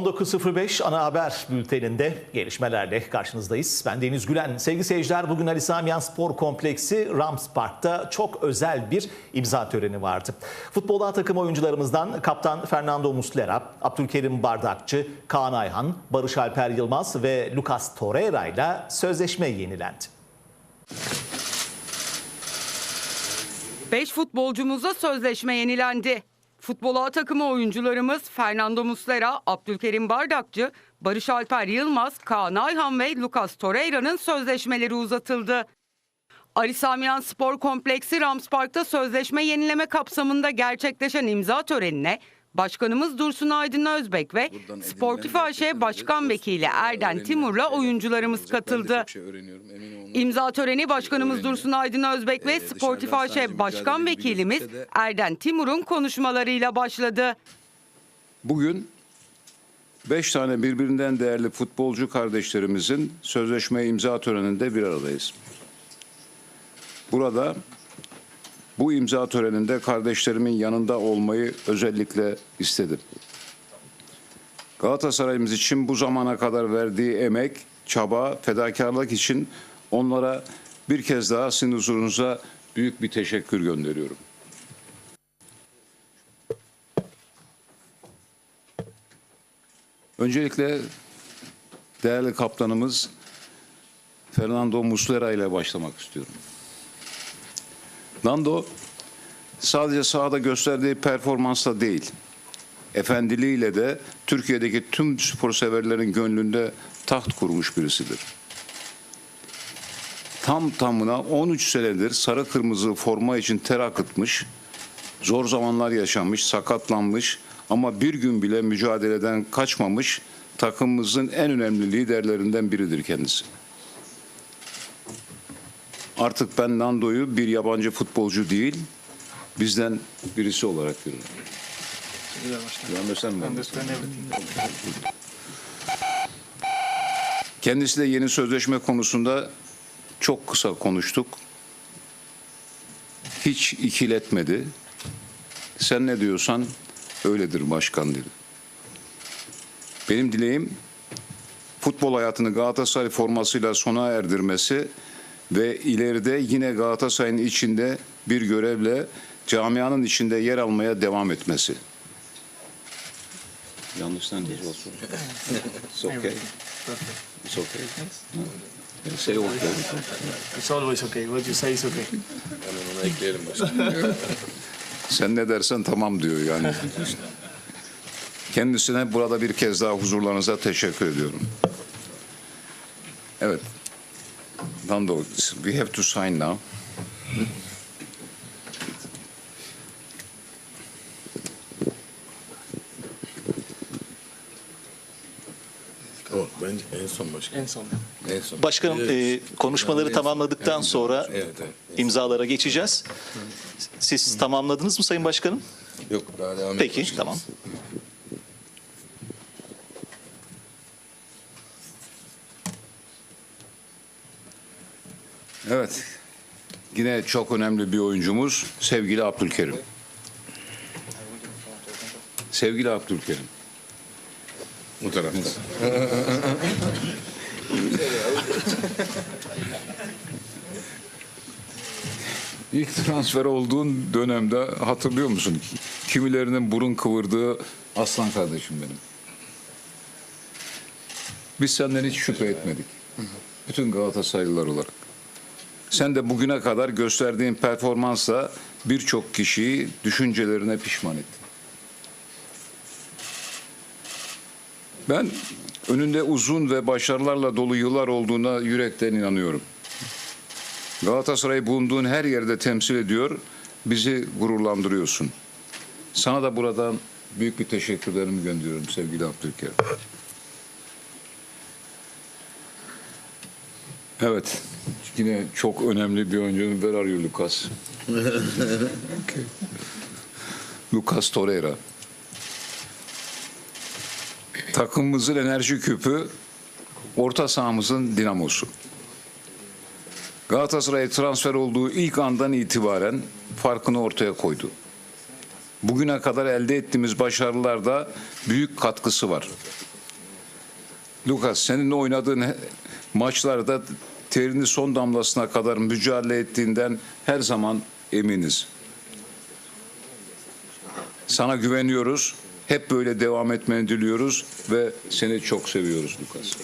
19.05 ana haber bülteninde gelişmelerle karşınızdayız. Ben Deniz Gülen. Sevgili seyirciler bugün Ali Samiyan Spor Kompleksi Rams Park'ta çok özel bir imza töreni vardı. Futbol takım oyuncularımızdan kaptan Fernando Muslera, Abdülkerim Bardakçı, Kaan Ayhan, Barış Alper Yılmaz ve Lucas Torreira ile sözleşme yenilendi. 5 futbolcumuza sözleşme yenilendi. Futbol A takımı oyuncularımız Fernando Muslera, Abdülkerim Bardakçı, Barış Alper Yılmaz, Kaan Ayhan ve Lucas Torreira'nın sözleşmeleri uzatıldı. Ali Samiyan Spor Kompleksi Rams Park'ta sözleşme yenileme kapsamında gerçekleşen imza törenine Başkanımız Dursun Aydın Özbek ve Buradan Sportif AŞ gerçekten Başkan Vekili Erden Timur'la oyuncularımız katıldı. şey. İmza töreni Başkanımız öğreniyor. Dursun Aydın Özbek ve Ee, Sportif AŞ sadece Başkan Vekilimiz de- Erden Timur'un konuşmalarıyla başladı. Bugün 5 tane birbirinden değerli futbolcu kardeşlerimizin sözleşme imza töreninde bir aradayız. Burada bu imza töreninde kardeşlerimin yanında olmayı özellikle istedim. Galatasaray'ımız için bu zamana kadar verdiği emek, çaba, fedakarlık için onlara bir kez daha sizin huzurunuza büyük bir teşekkür gönderiyorum. Öncelikle değerli kaptanımız Fernando Muslera ile başlamak istiyorum. Nando sadece sahada gösterdiği performansla değil, efendiliğiyle de Türkiye'deki tüm spor severlerin gönlünde taht kurmuş birisidir. Tam tamına 13 senedir sarı kırmızı forma için ter akıtmış, zor zamanlar yaşamış, sakatlanmış ama bir gün bile mücadeleden kaçmamış takımımızın en önemli liderlerinden biridir kendisi. Artık ben Nando'yu bir yabancı futbolcu değil, bizden birisi olarak görüyorum. Understand me? Kendisiyle yeni sözleşme konusunda çok kısa konuştuk. Hiç ikiletmedi. Sen ne diyorsan öyledir başkan dedi. Benim dileğim futbol hayatını Galatasaray formasıyla sona erdirmesi ve ileride yine Galatasaray'ın içinde bir görevle camianın içinde yer almaya devam etmesi. Yanlış olsun. It's okay. It's okay. Say okay. It's always okay. What you say is okay. Sen ne dersen tamam diyor yani. Kendisine burada bir kez daha huzurlarınıza teşekkür ediyorum. Evet. Nando, we have to sign now. O bence en son başkan. En son. En son. Başkanım Evet. e, konuşmaları son- tamamladıktan Evet, sonra evet, evet. imzalara geçeceğiz. Siz tamamladınız mı Sayın Başkanım? Yok daha devam Peki tamam. Evet. Yine çok önemli bir oyuncumuz sevgili Abdülkerim. Sevgili Abdülkerim. Bu tarafta. İlk transfer olduğun dönemde hatırlıyor musun? Kimilerinin burun kıvırdığı aslan kardeşim benim. Biz senden hiç şüphe etmedik. Bütün Galatasaraylılar olarak. Sen de bugüne kadar gösterdiğin performansla birçok kişiyi düşüncelerine pişman ettin. Ben önünde uzun ve başarılarla dolu yıllar olduğuna yürekten inanıyorum. Galatasaray bulunduğun her yerde temsil ediyor, bizi gururlandırıyorsun. Sana da buradan büyük bir teşekkürlerimi gönderiyorum sevgili Abdülkerim. Evet, yine çok önemli bir oyuncu. Where are you Lucas? Lucas Torreira. Takımımızın enerji küpü, orta sahamızın dinamosu. Galatasaray'a transfer olduğu ilk andan itibaren farkını ortaya koydu. Bugüne kadar elde ettiğimiz başarılarda büyük katkısı var. Lucas seninle oynadığın maçlarda terini son damlasına kadar mücadele ettiğinden her zaman eminiz. Sana güveniyoruz. Hep böyle devam etmeni diliyoruz ve seni çok seviyoruz Lucas.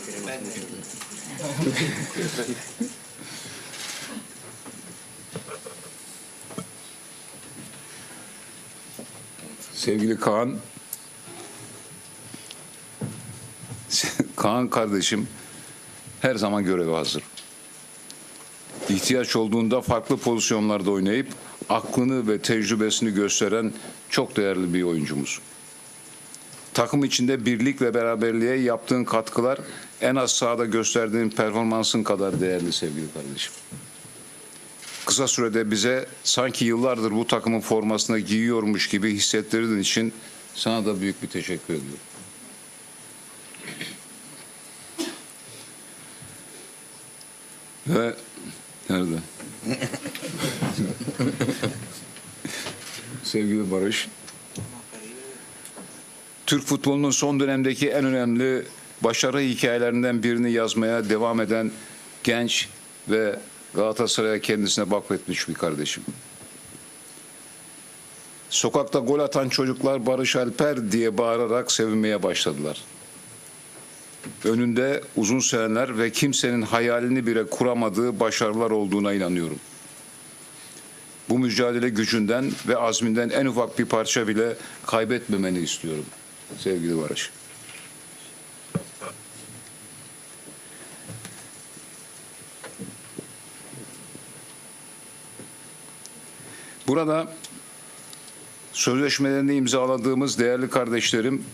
Sevgili Kaan, Kaan kardeşim her zaman göreve hazır. İhtiyaç olduğunda farklı pozisyonlarda oynayıp aklını ve tecrübesini gösteren çok değerli bir oyuncumuz. Takım içinde birlik ve beraberliğe yaptığın katkılar en az sahada gösterdiğin performansın kadar değerli sevgili kardeşim. Kısa sürede bize sanki yıllardır bu takımın formasını giyiyormuş gibi hissettirdiğin için sana da büyük bir teşekkür ediyorum. Ve nerede? Sevgili Barış. Türk futbolunun son dönemdeki en önemli başarı hikayelerinden birini yazmaya devam eden genç ve Galatasaray'a kendisine vakfetmiş bir kardeşim. Sokakta gol atan çocuklar Barış Alper diye bağırarak sevinmeye başladılar. Önünde uzun seneler ve kimsenin hayalini bile kuramadığı başarılar olduğuna inanıyorum. Bu mücadele gücünden ve azminden en ufak bir parça bile kaybetmemeni istiyorum sevgili Barış. Burada sözleşmelerini imzaladığımız değerli kardeşlerim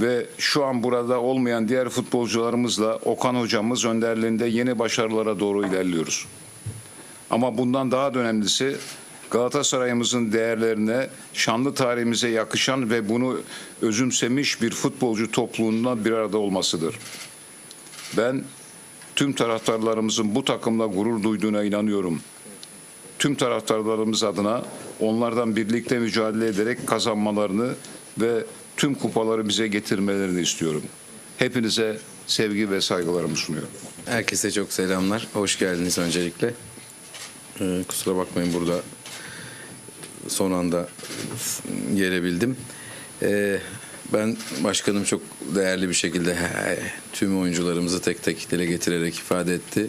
ve şu an burada olmayan diğer futbolcularımızla Okan hocamız önderliğinde yeni başarılara doğru ilerliyoruz. Ama bundan daha da önemlisi Galatasaray'ımızın değerlerine, şanlı tarihimize yakışan ve bunu özümsemiş bir futbolcu topluluğundan bir arada olmasıdır. Ben tüm taraftarlarımızın bu takımla gurur duyduğuna inanıyorum. Tüm taraftarlarımız adına onlardan birlikte mücadele ederek kazanmalarını ve tüm kupaları bize getirmelerini istiyorum. Hepinize sevgi ve saygılarımı sunuyorum. Herkese çok selamlar. Hoş geldiniz öncelikle. Ee, kusura bakmayın burada son anda gelebildim. Ee, ben başkanım çok değerli bir şekilde he, tüm oyuncularımızı tek tek dile getirerek ifade etti.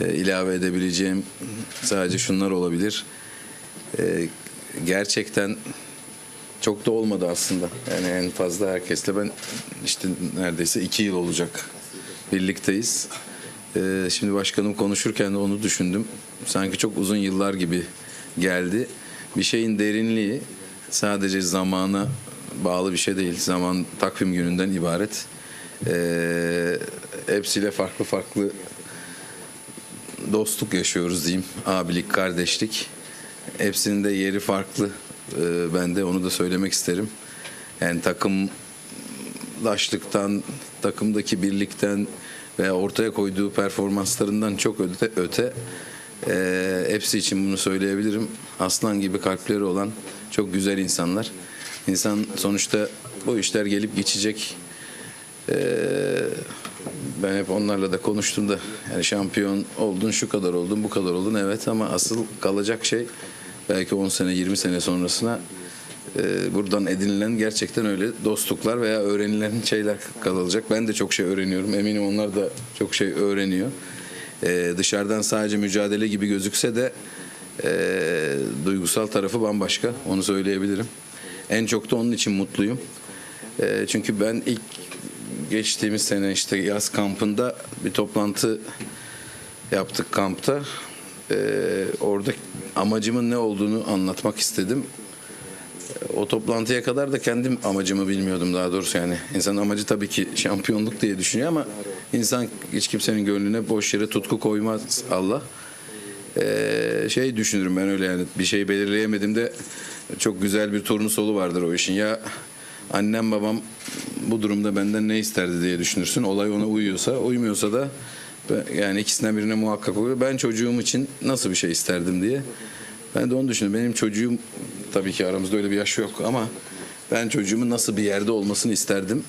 Ee, ilave edebileceğim sadece şunlar olabilir. Ee, gerçekten çok da olmadı aslında. Yani en fazla herkesle ben işte neredeyse iki yıl olacak birlikteyiz. Ee, şimdi başkanım konuşurken de onu düşündüm. Sanki çok uzun yıllar gibi geldi. Bir şeyin derinliği sadece zamana bağlı bir şey değil. Zaman takvim gününden ibaret. Ee, hepsiyle farklı farklı dostluk yaşıyoruz diyeyim. Abilik, kardeşlik. Hepsinin de yeri farklı. Ee, ben de onu da söylemek isterim. Yani takımlaştıktan, takımdaki birlikten ve ortaya koyduğu performanslarından çok öte, öte e, hepsi için bunu söyleyebilirim. Aslan gibi kalpleri olan çok güzel insanlar. İnsan sonuçta bu işler gelip geçecek. Ee, ben hep onlarla da konuştum da yani şampiyon oldun şu kadar oldun bu kadar oldun evet ama asıl kalacak şey belki 10 sene 20 sene sonrasına e, buradan edinilen gerçekten öyle dostluklar veya öğrenilen şeyler kalacak. Ben de çok şey öğreniyorum eminim onlar da çok şey öğreniyor. Ee, dışarıdan sadece mücadele gibi gözükse de e, duygusal tarafı bambaşka onu söyleyebilirim. En çok da onun için mutluyum. E, çünkü ben ilk geçtiğimiz sene işte yaz kampında bir toplantı yaptık kampta. E, orada amacımın ne olduğunu anlatmak istedim. E, O toplantıya kadar da kendim amacımı bilmiyordum daha doğrusu yani. İnsanın amacı tabii ki şampiyonluk diye düşünüyor ama insan hiç kimsenin gönlüne boş yere tutku koymaz Allah. Ee, şey düşünürüm ben öyle yani bir şey belirleyemedim de çok güzel bir turnusolu vardır o işin. Ya annem babam bu durumda benden ne isterdi diye düşünürsün. Olay ona uyuyorsa, uymuyorsa da yani ikisinden birine muhakkak oluyor. Ben çocuğum için nasıl bir şey isterdim diye. Ben de onu düşünüyorum. Benim çocuğum tabii ki aramızda öyle bir yaş yok ama ben çocuğumun nasıl bir yerde olmasını isterdim.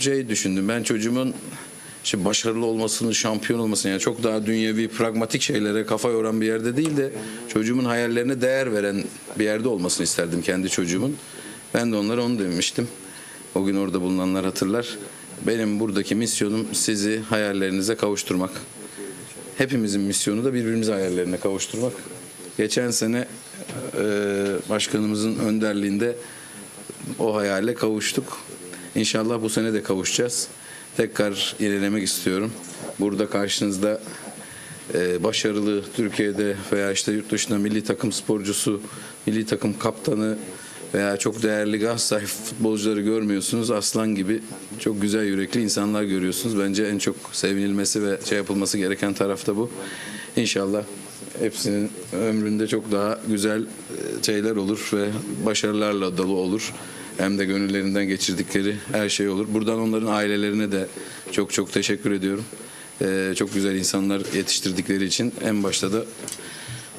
şey düşündüm. Ben çocuğumun işte başarılı olmasını, şampiyon olmasını yani çok daha dünyevi, pragmatik şeylere kafa yoran bir yerde değil de çocuğumun hayallerine değer veren bir yerde olmasını isterdim kendi çocuğumun. Ben de onlara onu demiştim. O gün orada bulunanlar hatırlar. Benim buradaki misyonum sizi hayallerinize kavuşturmak. Hepimizin misyonu da birbirimizi hayallerine kavuşturmak. Geçen sene e, başkanımızın önderliğinde o hayale kavuştuk. İnşallah bu sene de kavuşacağız. Tekrar ilerlemek istiyorum. Burada karşınızda e, başarılı Türkiye'de veya işte yurt dışında milli takım sporcusu, milli takım kaptanı veya çok değerli Galatasaray futbolcuları görmüyorsunuz. Aslan gibi çok güzel yürekli insanlar görüyorsunuz. Bence en çok sevinilmesi ve şey yapılması gereken taraf da bu. İnşallah hepsinin ömründe çok daha güzel e, şeyler olur ve başarılarla dolu olur. Hem de gönüllerinden geçirdikleri her şey olur. Buradan onların ailelerine de çok çok teşekkür ediyorum. Ee, çok güzel insanlar yetiştirdikleri için en başta da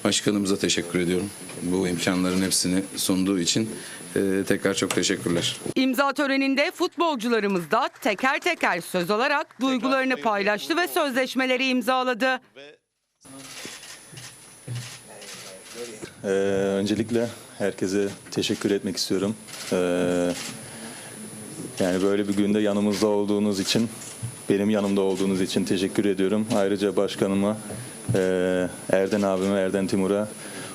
başkanımıza teşekkür ediyorum. Bu imkanların hepsini sunduğu için Ee, tekrar çok teşekkürler. İmza töreninde futbolcularımız da teker teker söz alarak duygularını paylaştı ve sözleşmeleri imzaladı. Ee, öncelikle herkese teşekkür etmek istiyorum. Ee, yani böyle bir günde yanımızda olduğunuz için, benim yanımda olduğunuz için teşekkür ediyorum. Ayrıca başkanıma, e, Erden abime, Erden Timur'a,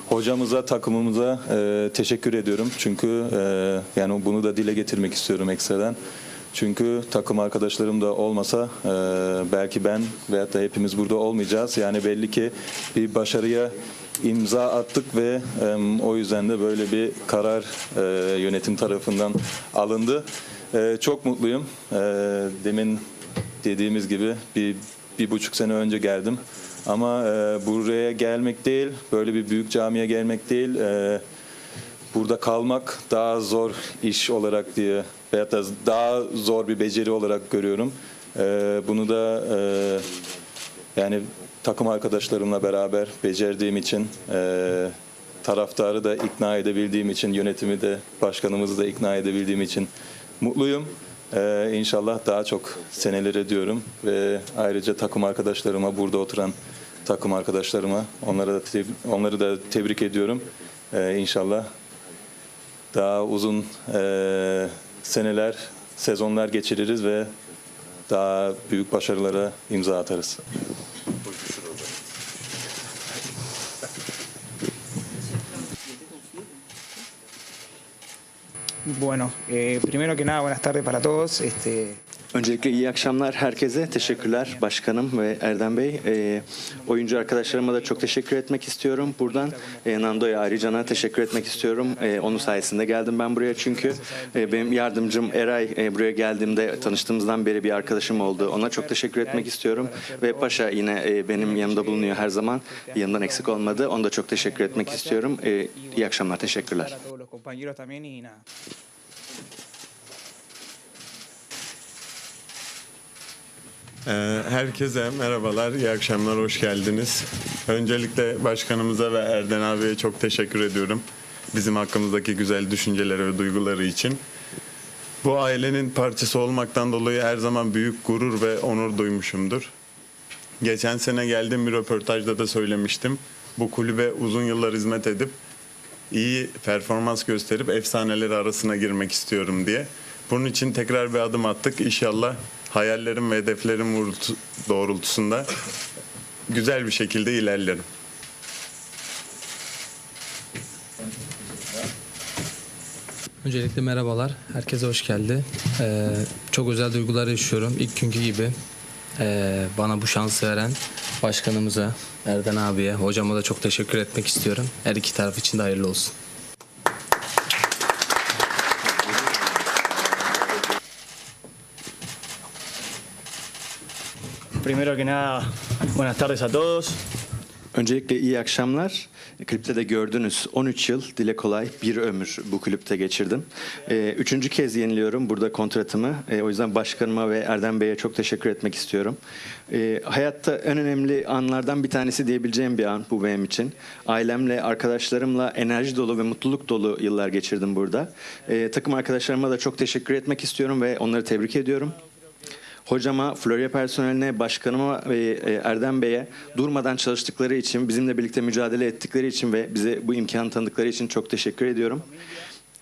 hocamıza, takımımıza e, teşekkür ediyorum. Çünkü e, yani bunu da dile getirmek istiyorum ekstradan. Çünkü takım arkadaşlarım da olmasa e, belki ben veyahut da hepimiz burada olmayacağız. Yani belli ki bir başarıya imza attık ve e, o yüzden de böyle bir karar e, yönetim tarafından alındı. E, çok mutluyum. E, demin dediğimiz gibi bir, bir buçuk sene önce geldim. Ama e, buraya gelmek değil, böyle bir büyük camiye gelmek değil, e, burada kalmak daha zor iş olarak diye veyahut da daha zor bir beceri olarak görüyorum. Ee, bunu da e, yani takım arkadaşlarımla beraber becerdiğim için e, taraftarı da ikna edebildiğim için yönetimi de başkanımızı da ikna edebildiğim için mutluyum. Ee, inşallah daha çok senelere diyorum ve ayrıca takım arkadaşlarıma burada oturan takım arkadaşlarıma onlara da onları da tebrik ediyorum. Ee, inşallah daha uzun e, seneler, sezonlar geçiririz ve daha büyük başarılara imza atarız. Bueno, eh, primero que nada, buenas tardes para todos. Este, Öncelikle iyi akşamlar herkese. Teşekkürler başkanım ve Erdem Bey. Ee, oyuncu arkadaşlarıma da çok teşekkür etmek istiyorum. Buradan e, Nando'ya ayrıca teşekkür etmek istiyorum. E, onun sayesinde geldim ben buraya çünkü e, benim yardımcım Eray e, buraya geldiğimde tanıştığımızdan beri bir arkadaşım oldu. Ona çok teşekkür etmek istiyorum. Ve Paşa yine e, benim yanımda bulunuyor her zaman. Yanından eksik olmadı. Ona da çok teşekkür etmek istiyorum. E, iyi akşamlar. Teşekkürler. para todos los compañeros también y nada. Ee, Herkese merhabalar, iyi akşamlar, hoş geldiniz. Öncelikle başkanımıza ve Erden abiye çok teşekkür ediyorum. Bizim hakkımızdaki güzel düşünceleri ve duyguları için. Bu ailenin parçası olmaktan dolayı her zaman büyük gurur ve onur duymuşumdur. Geçen sene geldiğim bir röportajda da söylemiştim. Bu kulübe uzun yıllar hizmet edip iyi performans gösterip efsaneleri arasına girmek istiyorum diye. Bunun için tekrar bir adım attık. İnşallah hayallerim ve hedeflerim doğrultusunda güzel bir şekilde ilerlerim. Öncelikle merhabalar. Herkese hoş geldi. Ee, çok özel duygular yaşıyorum. İlk günkü gibi ee, bana bu şansı veren başkanımıza, Erden abiye, hocama da çok teşekkür etmek istiyorum. Her iki taraf için de hayırlı olsun. Primero que nada, buenas tardes a todos. Öncelikle iyi akşamlar. Klipte de gördünüz 13 yıl dile kolay bir ömür bu kulüpte geçirdim. Ee, üçüncü kez yeniliyorum burada kontratımı. Ee, o yüzden başkanıma ve Erdem Bey'e çok teşekkür etmek istiyorum. Ee, hayatta en önemli anlardan bir tanesi diyebileceğim bir an bu benim için. Ailemle, arkadaşlarımla enerji dolu ve mutluluk dolu yıllar geçirdim burada. Ee, takım arkadaşlarıma da çok teşekkür etmek istiyorum ve onları tebrik ediyorum. Hocama, Florya personeline, başkanıma ve e, Erdem Bey'e durmadan çalıştıkları için, bizimle birlikte mücadele ettikleri için ve bize bu imkanı tanıdıkları için çok teşekkür ediyorum.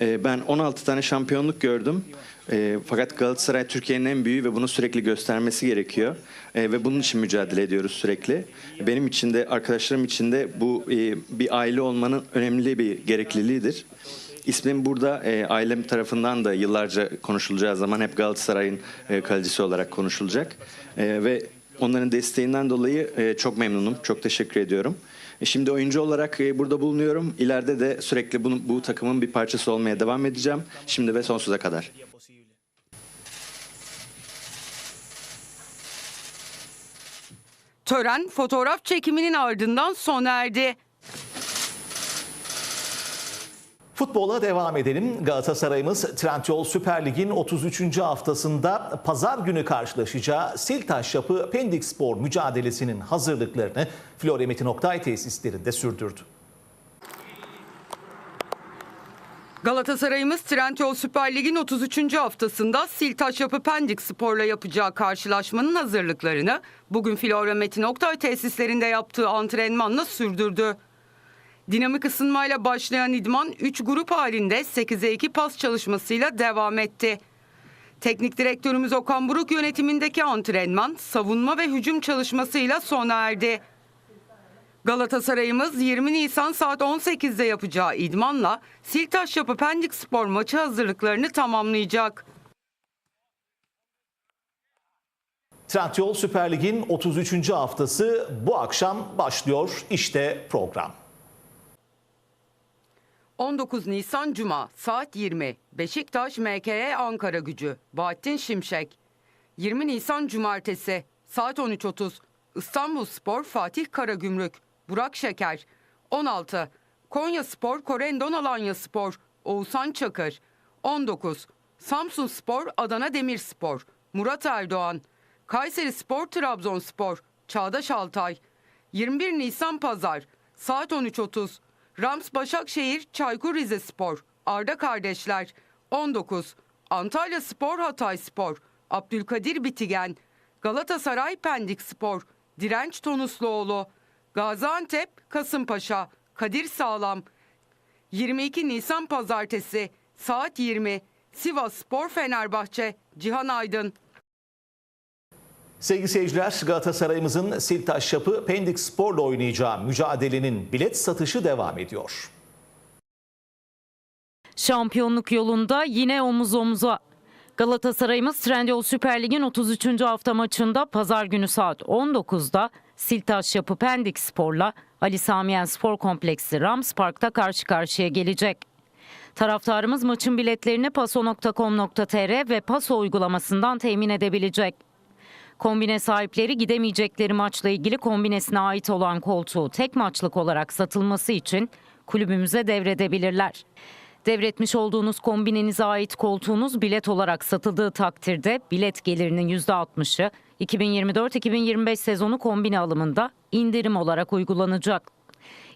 E, Ben 16 tane şampiyonluk gördüm. E, Fakat Galatasaray Türkiye'nin en büyüğü ve bunu sürekli göstermesi gerekiyor. Ve bunun için mücadele ediyoruz sürekli. Benim için de, arkadaşlarım için de bu bir aile olmanın önemli bir gerekliliğidir. İsmim burada e, ailem tarafından da yıllarca konuşulacağı zaman hep Galatasaray'ın e, kalecisi olarak konuşulacak. E, ve onların desteğinden dolayı e, çok memnunum, çok teşekkür ediyorum. E, şimdi oyuncu olarak e, burada bulunuyorum. İleride de sürekli bunu, bu takımın bir parçası olmaya devam edeceğim. Şimdi ve sonsuza kadar. Tören fotoğraf çekiminin ardından sona erdi. Futbola devam edelim. Galatasaray'ımız Trendyol Süper Lig'in 33. haftasında pazar günü karşılaşacağı Siltaş Yapı Pendik Spor mücadelesinin hazırlıklarını Florya Metin Oktay tesislerinde sürdürdü. Galatasaray'ımız Trendyol Süper Lig'in 33. haftasında Siltaş Yapı Pendik Spor'la yapacağı karşılaşmanın hazırlıklarını bugün Flora Metin Oktay tesislerinde yaptığı antrenmanla sürdürdü. Dinamik ısınmayla başlayan idman 3 grup halinde 8'e 2 pas çalışmasıyla devam etti. Teknik direktörümüz Okan Buruk yönetimindeki antrenman savunma ve hücum çalışmasıyla sona erdi. Galatasaray'ımız 20 Nisan saat 18'de yapacağı idmanla Siltaş Yapı Pendik Spor maçı hazırlıklarını tamamlayacak. Trendyol Süper Lig'in 33. haftası bu akşam başlıyor. İşte program. 19 Nisan Cuma saat 20 Beşiktaş MKE Ankara Gücü. Bahattin Şimşek. 20 Nisan Cumartesi saat 13.30 İstanbul Spor Fatih Karagümrük. Burak Şeker. 16 Konya Spor Korendon Alanya Spor. Oğuzhan Çakır. 19 Samsun Spor Adana Demirspor. Murat Erdoğan. Kayseri Spor Trabzonspor. Çağdaş Altay. 21 Nisan Pazar saat 13.30 Rams Başakşehir Çaykur Rizespor Arda Kardeşler 19 Antalya Spor Hatay Spor Abdülkadir Bitigen. Galatasaray Pendik Spor Direnç Tonusluoğlu Gaziantep Kasımpaşa Kadir Sağlam. 22 Nisan Pazartesi saat 20 Sivas Spor Fenerbahçe Cihan Aydın Sevgili seyirciler Galatasaray'ımızın Siltaş Yapı Pendik Spor'la oynayacağı mücadelenin bilet satışı devam ediyor. Şampiyonluk yolunda yine omuz omuza. Galatasaray'ımız Trendyol Süper Lig'in 33. hafta maçında pazar günü saat 19'da Siltaş Yapı Pendik Spor'la Ali Samiyen Spor Kompleksi Rams Park'ta karşı karşıya gelecek. Taraftarımız maçın biletlerini paso.com.tr ve Paso uygulamasından temin edebilecek. Kombine sahipleri gidemeyecekleri maçla ilgili kombinesine ait olan koltuğu tek maçlık olarak satılması için kulübümüze devredebilirler. Devretmiş olduğunuz kombinenize ait koltuğunuz bilet olarak satıldığı takdirde bilet gelirinin %60'ı 2024-2025 sezonu kombine alımında indirim olarak uygulanacak.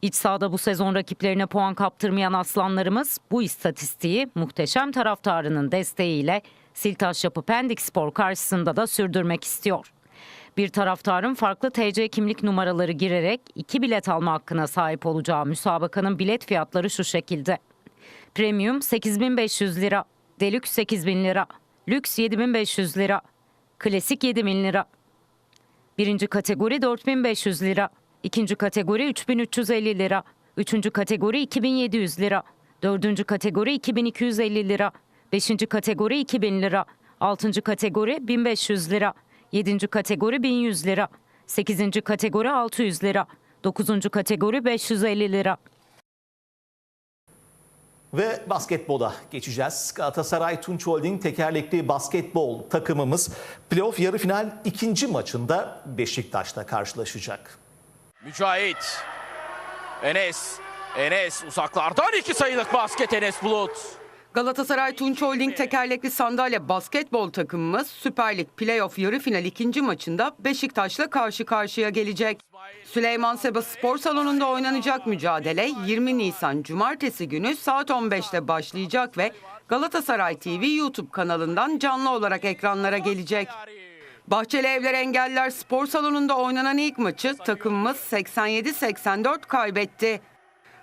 İç sahada bu sezon rakiplerine puan kaptırmayan aslanlarımız bu istatistiği muhteşem taraftarının desteğiyle Siltaş Yapı Pendik Spor karşısında da sürdürmek istiyor. Bir taraftarın farklı TC kimlik numaraları girerek iki bilet alma hakkına sahip olacağı müsabakanın bilet fiyatları şu şekilde. Premium 8500 lira, Deluxe 8000 lira, Lüks 7500 lira, Klasik 7000 lira. Birinci kategori 4500 lira, ikinci kategori 3350 lira, üçüncü kategori 2700 lira, dördüncü kategori 2250 lira, beşinci kategori 2000 lira, altıncı kategori 1500 lira, yedinci kategori 1100 lira, sekizinci kategori 600 lira, dokuzuncu kategori 550 lira. Ve basketbola geçeceğiz. Galatasaray Tunç Holding tekerlekli basketbol takımımız playoff yarı final ikinci maçında Beşiktaş'la karşılaşacak. Mücahit. Enes. Enes uzaklardan iki sayılık basket Enes Bulut. Galatasaray Tunç Holding tekerlekli sandalye basketbol takımımız Süper Lig Playoff yarı final ikinci maçında Beşiktaş'la karşı karşıya gelecek. Süleyman Seba Spor Salonu'nda oynanacak mücadele 20 Nisan Cumartesi günü saat 15'te başlayacak ve Galatasaray TV YouTube kanalından canlı olarak ekranlara gelecek. Bahçeli Evler Engeller Spor Salonu'nda oynanan ilk maçı takımımız 87-84 kaybetti.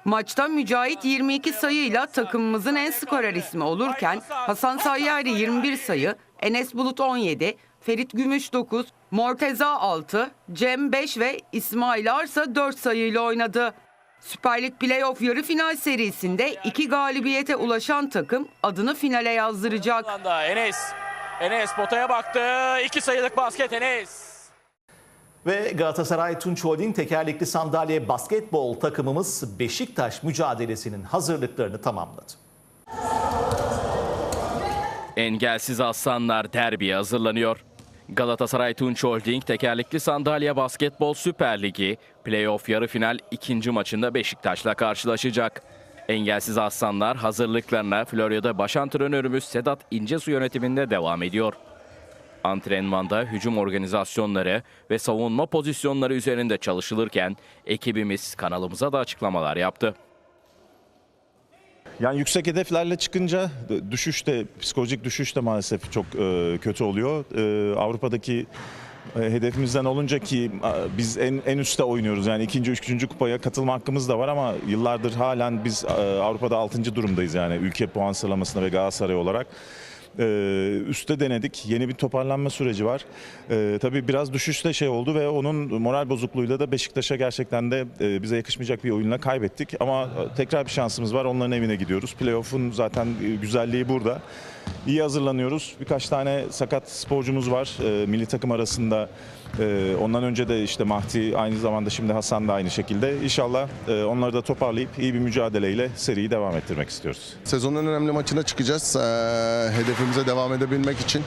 Maçta Mücahit 22 sayıyla takımımızın en skorer ismi olurken Hasan Sayyari 21 sayı, Enes Bulut 17, Ferit Gümüş 9, Morteza 6, Cem 5 ve İsmail Arsa 4 sayıyla oynadı. Süper Lig Playoff yarı final serisinde iki galibiyete ulaşan takım adını finale yazdıracak. Enes. Enes potaya baktı. İki sayılık basket Enes. Ve Galatasaray Tunç Holding tekerlekli sandalye basketbol takımımız Beşiktaş mücadelesinin hazırlıklarını tamamladı. Engelsiz Aslanlar derbiye hazırlanıyor. Galatasaray Tunç Holding tekerlekli sandalye basketbol Süper Ligi playoff yarı final ikinci maçında Beşiktaş'la karşılaşacak. Engelsiz Aslanlar hazırlıklarına Florya'da baş antrenörümüz Sedat İncesu yönetiminde devam ediyor. Antrenmanda hücum organizasyonları ve savunma pozisyonları üzerinde çalışılırken ekibimiz kanalımıza da açıklamalar yaptı. Yani yüksek hedeflerle çıkınca düşüş de psikolojik düşüş de maalesef çok e, kötü oluyor. E, Avrupa'daki e, hedefimizden olunca ki biz en en üstte oynuyoruz. Yani ikinci, üçüncü kupaya katılma hakkımız da var ama yıllardır halen biz Avrupa'da altıncı durumdayız yani ülke puan sıralamasında ve Galatasaray olarak. E, üstte denedik. Yeni bir toparlanma süreci var. E, tabii biraz düşüşte şey oldu ve onun moral bozukluğuyla da Beşiktaş'a gerçekten de e, bize yakışmayacak bir oyunla kaybettik. Ama e, tekrar bir şansımız var. Onların evine gidiyoruz. Playoff'un zaten e, güzelliği burada. İyi hazırlanıyoruz. Birkaç tane sakat sporcumuz var e, milli takım arasında. E, ondan önce de işte Mahdi aynı zamanda şimdi Hasan da aynı şekilde. İnşallah e, onları da toparlayıp iyi bir mücadeleyle seriyi devam ettirmek istiyoruz. Sezonun önemli maçına çıkacağız. Ee, hedefimize devam edebilmek için.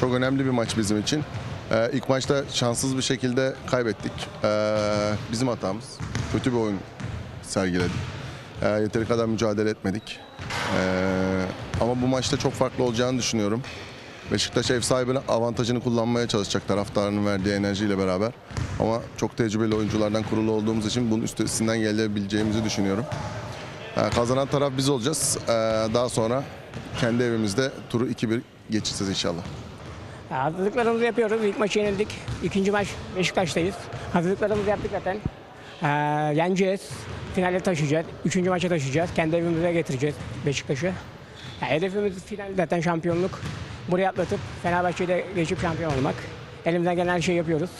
Çok önemli bir maç bizim için. Ee, ilk maçta şanssız bir şekilde kaybettik. Ee, bizim hatamız. Kötü bir oyun sergiledik. Ee, yeteri kadar mücadele etmedik. Ee, ama bu maçta çok farklı olacağını düşünüyorum. Beşiktaş ev sahibinin avantajını kullanmaya çalışacak taraftarının verdiği enerjiyle beraber. Ama çok tecrübeli oyunculardan kurulu olduğumuz için bunun üstesinden gelebileceğimizi düşünüyorum. Ee, Kazanan taraf biz olacağız. Ee, Daha sonra kendi evimizde turu 2-1 geçeceğiz inşallah. Hazırlıklarımızı yapıyoruz. İlk maçı yenildik. İkinci maç Beşiktaş'tayız. Hazırlıklarımızı yaptık zaten. Ee, yeneceğiz. Finale taşıyacağız. Üçüncü maça taşıyacağız. Kendi evimize getireceğiz Beşiktaş'ı. Ya hedefimiz final zaten şampiyonluk. Buraya atlatıp Fenerbahçe'de geçip şampiyon olmak. Elimizden gelen her şeyi yapıyoruz.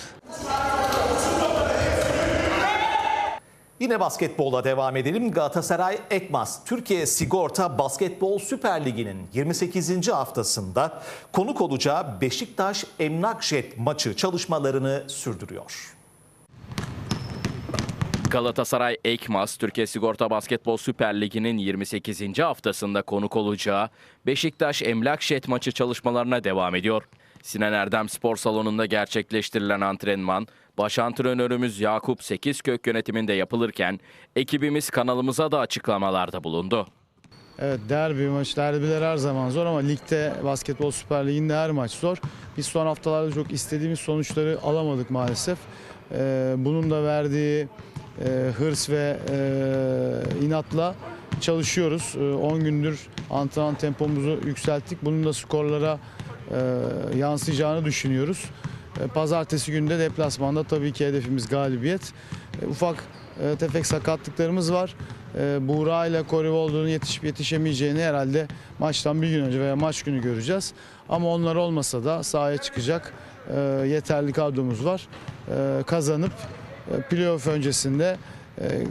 Yine basketbola devam edelim. Galatasaray Ekmas Türkiye Sigorta Basketbol Süper Ligi'nin 28. haftasında konuk olacağı Beşiktaş Emlakjet maçı çalışmalarını sürdürüyor. Galatasaray Ekmas Türkiye Sigorta Basketbol Süper Ligi'nin 28. haftasında konuk olacağı Beşiktaş Emlak Jet maçı çalışmalarına devam ediyor. Sinan Erdem Spor Salonu'nda gerçekleştirilen antrenman, baş antrenörümüz Yakup Sekizkök yönetiminde yapılırken ekibimiz kanalımıza da açıklamalarda bulundu. Evet derbi maç, derbiler her zaman zor ama ligde basketbol süper liginde her maç zor. Biz son haftalarda çok istediğimiz sonuçları alamadık maalesef. Ee, bunun da verdiği e, hırs ve e, inatla çalışıyoruz. Ee, 10 gündür antrenman tempomuzu yükselttik. Bunun da skorlara e, yansıyacağını düşünüyoruz. E, Pazartesi günü de deplasmanda tabii ki hedefimiz galibiyet. E, Ufak e, tefek sakatlıklarımız var. E, Buğra ile Korivoldu'nun yetişip yetişemeyeceğini herhalde maçtan bir gün önce veya maç günü göreceğiz. Ama onlar olmasa da sahaya çıkacak e, yeterli kadromuz var. E, Kazanıp e, playoff öncesinde e, e,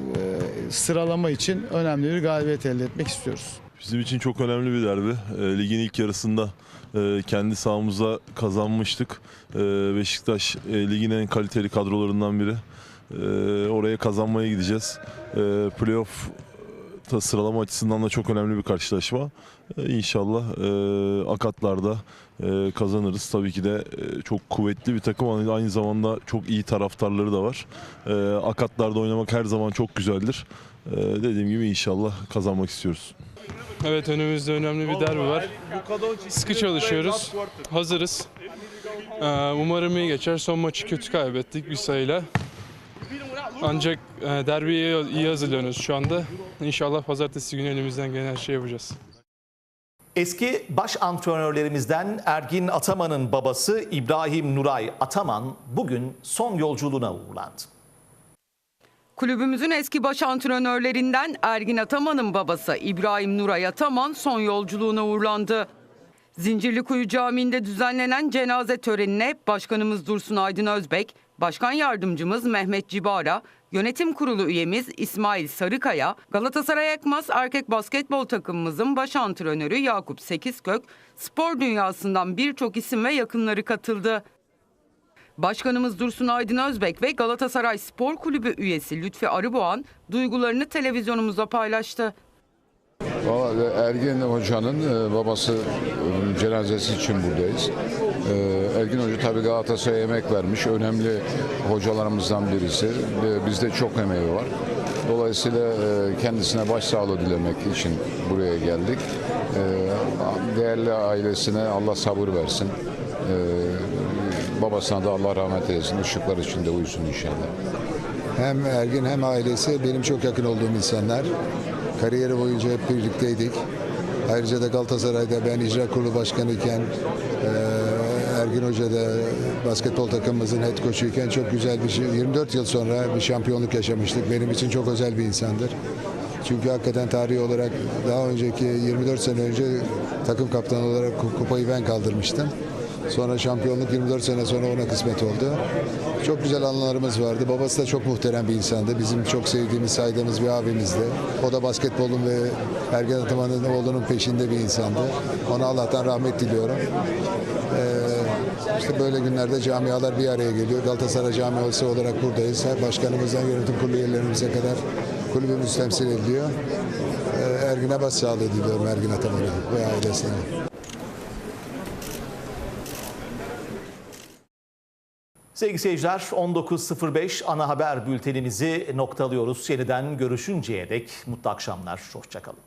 sıralama için önemli bir galibiyet elde etmek istiyoruz. Bizim için çok önemli bir derbi. E, ligin ilk yarısında e, kendi sahamıza kazanmıştık. E, Beşiktaş e, ligin en kaliteli kadrolarından biri. E, oraya kazanmaya gideceğiz. E, playoff sıralama açısından da çok önemli bir karşılaşma. E, İnşallah e, akatlarda e, kazanırız. Tabii ki de e, çok kuvvetli bir takım aynı zamanda çok iyi taraftarları da var. E, akatlarda oynamak her zaman çok güzeldir. E, dediğim gibi inşallah kazanmak istiyoruz. Evet önümüzde önemli bir derbi var. Sıkı çalışıyoruz. Hazırız. Ee, Umarım iyi geçer. Son maçı kötü kaybettik bir sayıyla. Ancak e, derbiye iyi hazırlanıyoruz şu anda. İnşallah pazartesi günü elimizden gelen her şeyi yapacağız. Eski baş antrenörlerimizden Ergin Ataman'ın babası İbrahim Nuray Ataman bugün son yolculuğuna uğurlandı. Kulübümüzün eski baş antrenörlerinden Ergin Ataman'ın babası İbrahim Nuray Ataman son yolculuğuna uğurlandı. Zincirlikuyu Camii'nde düzenlenen cenaze törenine Başkanımız Dursun Aydın Özbek, Başkan Yardımcımız Mehmet Cibara, Yönetim Kurulu üyemiz İsmail Sarıkaya, Galatasaray Ekmaz erkek basketbol takımımızın baş antrenörü Yakup Sekizkök, spor dünyasından birçok isim ve yakınları katıldı. Başkanımız Dursun Aydın Özbek ve Galatasaray Spor Kulübü üyesi Lütfi Arıboğan duygularını televizyonumuza paylaştı. Valla Ergin Hoca'nın e, babası e, cenazesi için buradayız. E, Ergin Hoca tabii Galatasaray'a emek vermiş. Önemli hocalarımızdan birisi. E, Bizde çok emeği var. Dolayısıyla e, kendisine başsağlığı dilemek için buraya geldik. E, Değerli ailesine Allah sabır versin. E, Babasına da Allah rahmet eylesin. Işıklar içinde uyusun inşallah. Hem Ergin hem ailesi benim çok yakın olduğum insanlar. Kariyeri boyunca hep birlikteydik. Ayrıca da Galatasaray'da ben icra kurulu başkanı iken eee, Ergin Hoca da basketbol takımımızın head coach'u iken çok güzel bir şey. 24 yıl sonra bir şampiyonluk yaşamıştık. Benim için çok özel bir insandır. Çünkü hakikaten tarihi olarak daha önceki 24 sene önce takım kaptanı olarak ku- kupayı ben kaldırmıştım. Sonra şampiyonluk 24 sene sonra ona kısmet oldu. Çok güzel anılarımız vardı. Babası da çok muhterem bir insandı. Bizim çok sevdiğimiz, saydığımız bir abimizdi. O da basketbolun ve Ergen Ataman'ın oğlunun peşinde bir insandı. Ona Allah'tan rahmet diliyorum. Ee, işte böyle günlerde camialar bir araya geliyor. Galatasaray camiası olarak buradayız. Her başkanımızdan yönetim kurulu üyelerimize kadar kulübümüz temsil ediliyor. Ee, Ergin'e başsağlığı diliyorum Ergin Ataman'a ve ailesine. Sevgili seyirciler 19.05 ana haber bültenimizi noktalıyoruz. Yeniden görüşünceye dek mutlu akşamlar. Hoşçakalın.